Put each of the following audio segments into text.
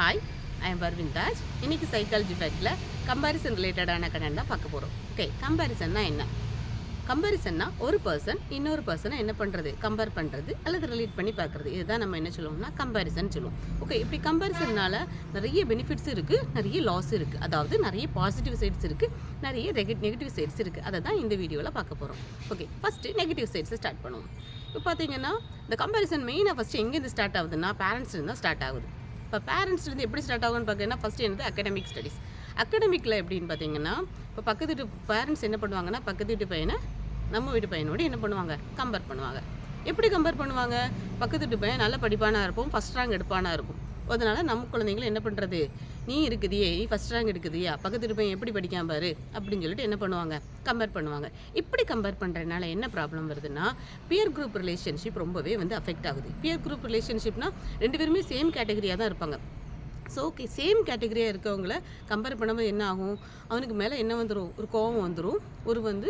Hi I am Parveen Taj இன்றைக்கி psychology ஃபேக்டில் comparison ரிலேட்டடான கடன் தான் பார்க்க போகிறோம் ஓகே கம்பாரிசன்னா என்ன? கம்பாரிசன்னா ஒரு பர்சன் இன்னொரு பர்சனை என்ன பண்ணுறது கம்பேர் பண்ணுறது அல்லது ரிலேட் பண்ணி பார்க்குறது. இதுதான் நம்ம என்ன சொல்லுவோம்னா கம்பாரிசன் சொல்லுவோம். ஓகே இப்படி கம்பேரிசன்னால நிறைய பெனிஃபிட்ஸ் இருக்குது நிறைய லாஸ் இருக்குது அதாவது நிறைய பாசிட்டிவ் சைட்ஸ் இருக்குது நிறைய நெகட்டிவ் சைட்ஸ் இருக்குது அதை தான் இந்த வீடியோவில் பார்க்க போகிறோம் ஓகே ஃபஸ்ட்டு நெகட்டிவ் சைட்ஸை ஸ்டார்ட் பண்ணுவோம். இப்போ பார்த்தீங்கன்னா இந்த கம்பேரிசன் மெயினாக ஃபஸ்ட்டு எங்கேருந்து ஸ்டார்ட் ஆகுதுன்னா பேரண்ட்ஸ்லேருந்து தான் ஸ்டார்ட் ஆகுது. இப்போ பேரண்ட்ஸ்லேருந்து எப்படி ஸ்டார்ட் ஆகும்னு பார்த்தீங்கன்னா ஃபஸ்ட்டு என்னது? அகடமிக் ஸ்டடீஸ் அகடமிக்கில் எப்படின்னு பார்த்தீங்கன்னா இப்போ பக்கத்து வீட்டு பேரண்ட்ஸ் என்ன பண்ணுவாங்கன்னா பக்கத்து வீட்டு பையனை நம்ம வீட்டு பையனோடு என்ன பண்ணுவாங்க? கம்பேர் பண்ணுவாங்க. எப்படி கம்பேர் பண்ணுவாங்க? பக்கத்து வீட்டு பையன் நல்ல படிப்பானாக இருப்போம் ஃபஸ்ட் ரேங்க் எடுப்பானாக இருக்கும். அதனால் நம்ம குழந்தைங்களும் என்ன பண்ணுறது நீ இருக்குதியே நீ ஃபஸ்ட் ரேங்க் எடுக்குதியா பக்கத்து வீட்டு பையன் எப்படி படிக்காம பாரு? அப்படின்னு சொல்லிட்டு என்ன பண்ணுவாங்க? கம்பேர் பண்ணுவாங்க. இப்படி கம்பேர் பண்ணுறதுனால என்ன ப்ராப்ளம் வருதுன்னா பியர் குரூப் ரிலேஷன்ஷிப் ரொம்பவே வந்து அஃபெக்ட் ஆகுது. பியர் குரூப் ரிலேஷன்ஷிப்னா ரெண்டு பேருமே சேம் கேட்டகரியாக தான் இருப்பாங்க. ஸோ ஓகே சேம் கேட்டகரியாக இருக்கவங்கள கம்பேர் பண்ணும்போது என்ன ஆகும்? அவனுக்கு மேலே என்ன வந்துடும் ஒரு கோவம் வந்துடும் ஒரு வந்து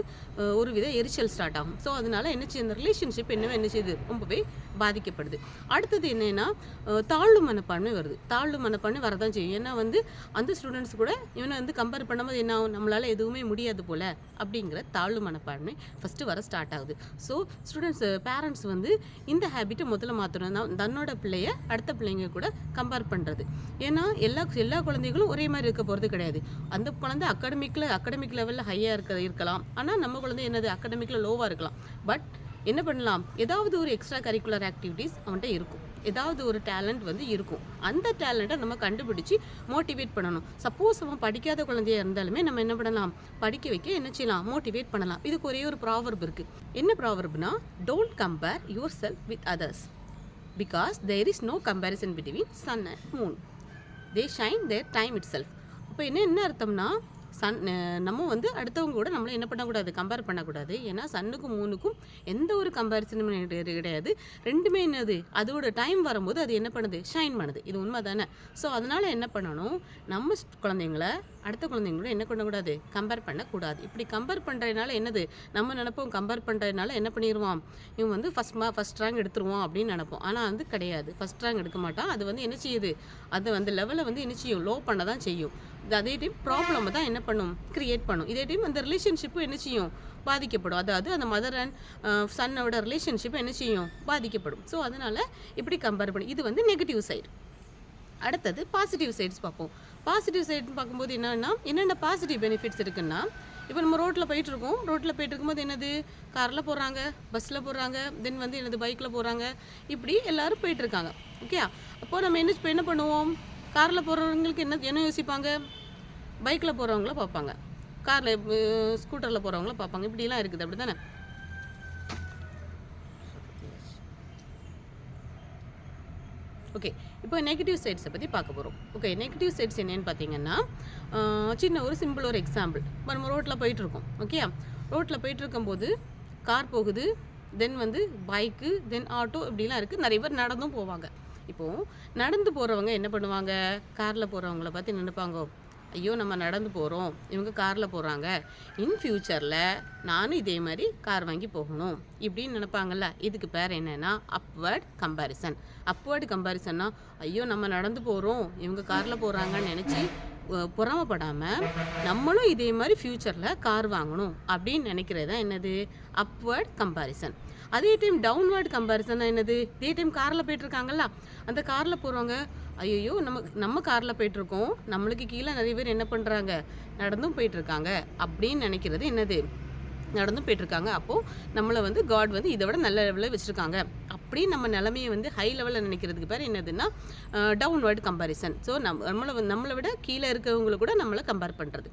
ஒரு வித எரிச்சல் ஸ்டார்ட் ஆகும். ஸோ அதனால என்ன செய்யுது அந்த ரிலேஷன்ஷிப் என்னவே என்ன செய்யுது? ரொம்பவே பாதிக்கப்படுது. அடுத்தது என்னன்னா தாழ்வு மனப்பான்மை வருது. தாழ்வு மனப்பான்மை வரதான் செய்யும். ஏன்னா வந்து அந்த ஸ்டூடெண்ட்ஸ் கூட இவனை வந்து கம்பேர் பண்ணும்போது என்ன ஆகும்? நம்மளால் எதுவுமே முடியாது போல் அப்படிங்கிற தாழ்வு மனப்பான்மை ஃபஸ்ட்டு வர ஸ்டார்ட் ஆகுது. ஸோ ஸ்டூடெண்ட்ஸ் பேரண்ட்ஸ் வந்து இந்த ஹேபிட்டை முதல்ல மாற்றணும் தான் தன்னோட பிள்ளைய அடுத்த பிள்ளைங்க கூட கம்பேர் பண்ணுறது ஏன்னா எல்லா எல்லா குழந்தைகளும் ஒரே மாதிரி இருக்க போகிறது கிடையாது. அந்த குழந்தை அகாடமிக்கில் அகாடமிக் லெவலில் ஹையாக இருக்க இருக்கலாம். ஆனால் நம்ம குழந்தை என்னது? அகாடமிக்கில் லோவாக இருக்கலாம். பட் என்ன பண்ணலாம்? ஏதாவது ஒரு எக்ஸ்ட்ரா கரிக்குலர் ஆக்டிவிட்டீஸ் அவன்கிட்ட இருக்கும். ஏதாவது ஒரு டேலண்ட் வந்து இருக்கும். அந்த டேலண்ட்டை நம்ம கண்டுபிடிச்சி மோட்டிவேட் பண்ணணும். சப்போஸ் அவன் படிக்காத குழந்தையா இருந்தாலுமே நம்ம என்ன பண்ணலாம்? படிக்க வைக்க என்ன செய்யலாம்? மோட்டிவேட் பண்ணலாம். இதுக்கு ஒரே ஒரு ப்ராவர்ப் இருக்குது என்ன ப்ராவர்ப்னா don't compare yourself with others because there is no comparison between sun and moon they shine their time itself அப்போ என்ன என்ன அர்த்தம்னா சன் நம்ம வந்து அடுத்தவங்க கூட நம்மளை என்ன பண்ணக்கூடாது? கம்பேர் பண்ணக்கூடாது. ஏன்னா சன்னுக்கும் மூணுக்கும் எந்த ஒரு கம்பேரிசனும் கிடையாது. ரெண்டுமே என்னது? அதோட டைம் வரும்போது அது என்ன பண்ணுது? ஷைன் பண்ணுது. இது உண்மை தானே ஸோ அதனால் என்ன பண்ணணும்? நம்ம குழந்தைங்கள அடுத்த குழந்தைங்களோட என்ன பண்ணக்கூடாது? கம்பேர் பண்ணக்கூடாது. இப்படி கம்பேர் பண்ணுறதுனால என்னது? நம்ம நினைப்போம் கம்பேர் பண்ணுறதுனால என்ன பண்ணிடுவான் இவன் வந்து ஃபஸ்ட் மா ஃபஸ்ட் ரேங்க் எடுத்துருவான் அப்படின்னு நினைப்போம். ஆனால் வந்து கிடையாது. ஃபஸ்ட் ரேங்க் எடுக்க மாட்டான். அது வந்து என்ன செய்யுது? அது வந்து லெவலை வந்து என்ன செய்யும்? லோ பண்ண தான் செய்யும். அதே டைம் ப்ராப்ளம் தான் என்ன பண்ணும்? கிரியேட் பண்ணும். இதே டைம் அந்த ரிலேஷன்ஷிப்பும் என்ன செய்யும்? பாதிக்கப்படும். அதாவது அந்த மதர் அண்ட் சன்னோட ரிலேஷன்ஷிப் என்ன செய்யும்? பாதிக்கப்படும். ஸோ அதனால் இப்படி கம்பேர் பண்ணும் இது வந்து நெகட்டிவ் சைடு அடுத்தது பாசிட்டிவ் சைட்ஸ் பார்ப்போம். பாசிட்டிவ் சைடுன்னு பார்க்கும்போது என்னென்னா என்னென்ன பாசிட்டிவ் பெனிஃபிட்ஸ் இருக்குன்னா இப்போ நம்ம ரோட்டில் போயிட்டுருக்கோம் ரோட்டில் போயிட்டு இருக்கும்போது என்னது? காரில் போகிறாங்க பஸ்ஸில் போகிறாங்க தென் வந்து என்னது? பைக்கில் போகிறாங்க இப்படி எல்லோரும் போயிட்டுருக்காங்க ஓகே அப்போது நம்ம என்ன இப்போ என்ன பண்ணுவோம்? காரில் போகிறவங்களுக்கு என்ன என்ன யோசிப்பாங்க? பைக்கில் போகிறவங்கள பார்ப்பாங்க. காரில் ஸ்கூட்டரில் போகிறவங்கள பார்ப்பாங்க. இப்படிலாம் இருக்குது. அப்படி தானே ஓகே இப்போ நெகட்டிவ் சைட்ஸை பற்றி பார்க்க போகிறோம் ஓகே நெகட்டிவ் சைட்ஸ் என்னென்னு பார்த்தீங்கன்னா சின்ன ஒரு சிம்பிள் ஒரு எக்ஸாம்பிள் இப்போ நம்ம ரோட்டில் போயிட்டுருக்கோம். ஓகே ரோட்டில் போயிட்டுருக்கும்போது கார் போகுது தென் வந்து பைக்கு தென் ஆட்டோ இப்படிலாம் இருக்குது நிறைய பேர் நடந்தும் போவாங்க. இப்போது நடந்து போகிறவங்க என்ன பண்ணுவாங்க? காரில் போகிறவங்கள பார்த்து நினைப்பாங்க. ஐயோ நம்ம நடந்து போகிறோம் இவங்க காரில் போகிறாங்க இன் ஃப்யூச்சரில் நானும் இதே மாதிரி கார் வாங்கி போகணும் இப்படின்னு நினைப்பாங்கல்ல. இதுக்கு பேர் என்னென்னா அப்வர்ட் கம்பேரிசன் அப்வேர்டு கம்பேரிசன்னா ஐயோ நம்ம நடந்து போகிறோம் இவங்க காரில் போகிறாங்கன்னு நினச்சி பொறாமப்படாமல் நம்மளும் இதே மாதிரி ஃப்யூச்சரில் கார் வாங்கணும் அப்படின்னு நினைக்கிறது தான் என்னது? அப்வர்ட் கம்பேரிசன் அதே டைம் டவுன்வர்ட் கம்பேரிசன் என்னது? இதே டைம் காரில் போயிட்டுருக்காங்கல்ல? அந்த காரில் போகிறவங்க ஐயோ நம்ம நம்ம காரில் போயிட்டுருக்கோம். நம்மளுக்கு கீழே நிறைய பேர் என்ன பண்ணுறாங்க நடந்தும் போயிட்டுருக்காங்க. அப்படின்னு நினைக்கிறது என்னது? நடந்து போயிட்டுருக்காங்க. அப்போது நம்மளை வந்து காட் வந்து இதை விட நல்ல லெவலில் வச்சுருக்காங்க. அப்படி நம்ம நிலமையை வந்து ஹை லெவலில் நினைக்கிறதுக்கு பேர் என்னதுன்னா டவுன்வர்டு கம்பேரிசன் ஸோ நம்ம நம்மளை நம்மளை விட கீழே இருக்கவங்கள கூட நம்மளை கம்பேர் பண்ணுறது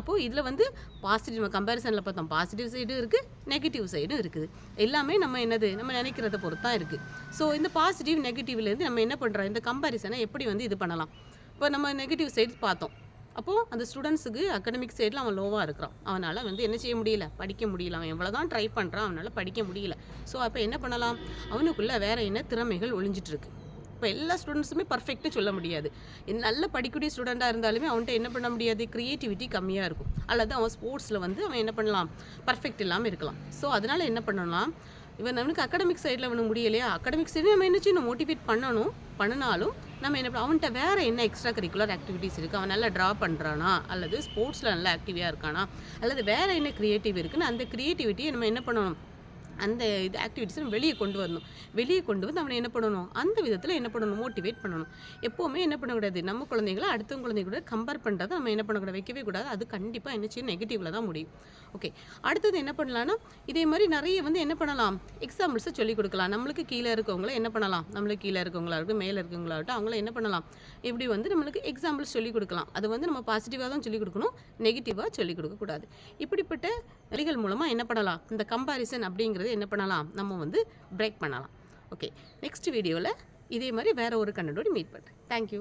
அப்போது இதில் வந்து பாசிட்டிவ் கம்பேரிசனில் பார்த்தோம். பாசிட்டிவ் சைடும் இருக்குது நெகட்டிவ் சைடும் இருக்குது. எல்லாமே நம்ம என்னது நம்ம நினைக்கிறத பொறுத்து தான் இருக்குது ஸோ இந்த பாசிட்டிவ் நெகட்டிவ்லேருந்து நம்ம என்ன பண்ணுறோம் இந்த கம்பேரிசனை எப்படி வந்து இது பண்ணலாம்? இப்போ நம்ம நெகட்டிவ் சைட்ஸ் பார்த்தோம். அப்போது அந்த ஸ்டூடெண்ட்ஸுக்கு அகடமிக் சைடில் அவன் லோவாக இருக்கிறான். அவனால் வந்து என்ன செய்ய முடியல? படிக்க முடியல. அவன் எவ்வளோ தான் ட்ரை பண்ணுறான் அவனால் படிக்க முடியல. ஸோ அப்போ என்ன பண்ணலாம்? அவனுக்குள்ளே வேறு என்ன திறமைகள் ஒழிஞ்சிட்ருக்கு இப்போ எல்லா ஸ்டூடெண்ட்ஸுமே பர்ஃபெக்ட்னு சொல்ல முடியாது. நல்ல படிக்கக்கூடிய ஸ்டூடெண்ட்டாக இருந்தாலுமே அவன்கிட்ட என்ன பண்ண முடியாது? க்ரியேட்டிவிட்டி கம்மியாக இருக்கும். அல்லது அவன் ஸ்போர்ட்ஸில் வந்து அவன் என்ன பண்ணலாம்? பர்ஃபெக்ட் இல்லாமல் இருக்கலாம். ஸோ அதனால் என்ன பண்ணலாம்? இவன் நம்மளுக்கு அகடமிக் சைடில் அவனுக்கு முடியலையா? அகடமிக் சைடு நம்ம என்ன செய்யணும்? மோட்டிவேட் பண்ணணும். பண்ணினாலும் நம்ம என்ன அவன்கிட்ட வேறு என்ன எக்ஸ்ட்ரா கரிக்குலர் ஆக்டிவிட்டீஸ் இருக்குது அவன் நல்லா ட்ரா பண்ணுறானா அல்லது ஸ்போர்ட்ஸில் நல்லா ஆக்டிவாக இருக்கானா? அல்லது வேறு என்ன க்ரியேட்டிவ் இருக்குன்னு அந்த க்ரியேட்டிவிட்டியை நம்ம என்ன பண்ணணும்? அந்த இது ஆக்டிவிட்டிஸை நம்ம வெளியே கொண்டு வரணும். வெளியே கொண்டு வந்து அவனை என்ன பண்ணணும்? அந்த விதத்தில் என்ன பண்ணணும்? மோட்டிவேட் பண்ணணும். எப்போவுமே என்ன பண்ணக்கூடாது? நம்ம குழந்தைகளை அடுத்தவங்க குழந்தைங்க கூட கம்பேர் பண்ணுறத நம்ம என்ன பண்ணக்கூடாது? வைக்கவே கூடாது. அது கண்டிப்பாக என்ன செய்யும் நெகட்டிவில் தான் முடியும். ஓகே அடுத்தது என்ன பண்ணலாம்னா இதே மாதிரி நிறைய வந்து என்ன பண்ணலாம்? எக்ஸாம்பிள்ஸை சொல்லிக் கொடுக்கலாம். நம்மளுக்கு கீழே இருக்கவங்கள என்ன பண்ணலாம்? நம்மளுக்கு கீழே இருக்கவங்களா இருக்கட்டும் மேலே இருக்கவங்களா இருக்கட்டும் அவங்கள என்ன பண்ணலாம்? இப்படி வந்து நம்மளுக்கு எக்ஸாம்பிள்ஸ் சொல்லிக் கொடுக்கலாம். அது வந்து நம்ம பாசிட்டிவாக தான் சொல்லிக் கொடுக்கணும். நெகட்டிவாக சொல்லிக் கொடுக்கக்கூடாது. இப்படிப்பட்ட வழிகள் மூலமாக என்ன பண்ணலாம்? இந்த கம்பாரிசன் அப்படிங்கிறது என்ன பண்ணலாம்? நம்ம வந்து பிரேக் பண்ணலாம். ஓகே நெக்ஸ்ட் வீடியோவில் இதே மாதிரி வேற ஒரு கண்ணோடு மீட் பண்ணுறேன் தேங்க்யூ